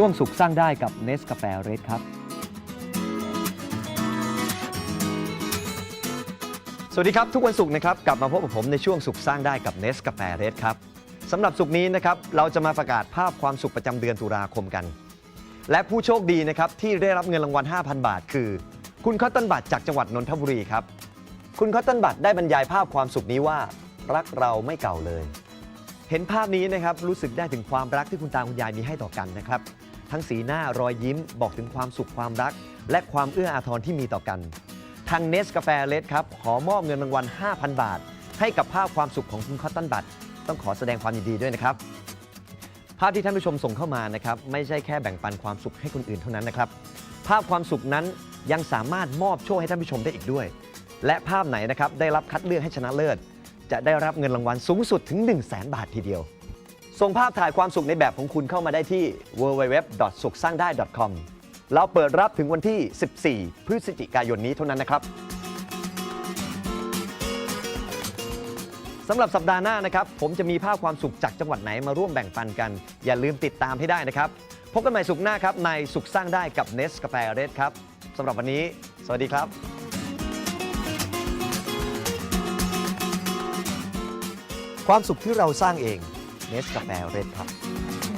ช่วงสุขสร้างได้กับเนสกาแฟเรดครับ สวัสดีครับ ทุกวันศุกร์นะครับกลับมาพบกับผมในช่วงสุขสร้างได้กับเนสกาแฟเรดครับสำหรับสุกนี้นะครับเราจะมาประกาศภาพความสุขประจำเดือนตุลาคมกัน และผู้โชคดีนะครับที่ได้รับเงินรางวัล 5,000 บาท คือ คุณคอตตันบัตจากจังหวัดนนทบุรีครับคุณคอตตันบัตได้บรรยายภาพความสุขนี้ว่ารักเราไม่เก่าเลย เห็นภาพนี้นะครับรู้สึกได้ถึงความรักที่คุณตาคุณยายมีให้ต่อกันนะครับ ทั้งสีหน้ารอยยิ้มบอกถึงความสุขความรัก และความเอื้ออาทรที่มีต่อกัน ทางเนสกาแฟเลดครับ ขอมอบเงินรางวัล 5,000 บาท ให้กับภาพความสุขของคุณคอตตันบัตต้องขอแสดงความยินดีด้วยนะครับ ภาพที่ท่านผู้ชมส่งเข้ามานะครับไม่ใช่แค่แบ่งปันความสุขให้คนอื่นเท่านั้นนะครับ ภาพความสุขนั้นยังสามารถมอบโชคให้ท่านผู้ชมได้อีกด้วย และภาพไหนนะครับได้รับคัดเลือกให้ชนะเลิศ จะได้รับเงินรางวัลสูงสุดถึง 1 0 0 0 0แบาททีเดียว ส่งภาพถ่ายความสุขในแบบของคุณเข้ามาได้ที่ www. สุขสร้างได้ .com เราเปิดรับถึงวันที่ 14 พฤศจิกายนนี้เท่านั้นนะครับสำหรับสัปดาห์หน้านะครับ ผมจะมีภาพความสุขจากจังหวัดไหนมาร่วมแบ่งปันกัน อย่าลืมติดตามให้ได้นะครับ พบกันใหม่สุขหน้าครับ ในสุขสร้างได้กับเนสกาแฟเรดครับสำหรับวันนี้ สวัสดีครับ ความสุขที่เราสร้างเอง เนสกาแฟเรดครับ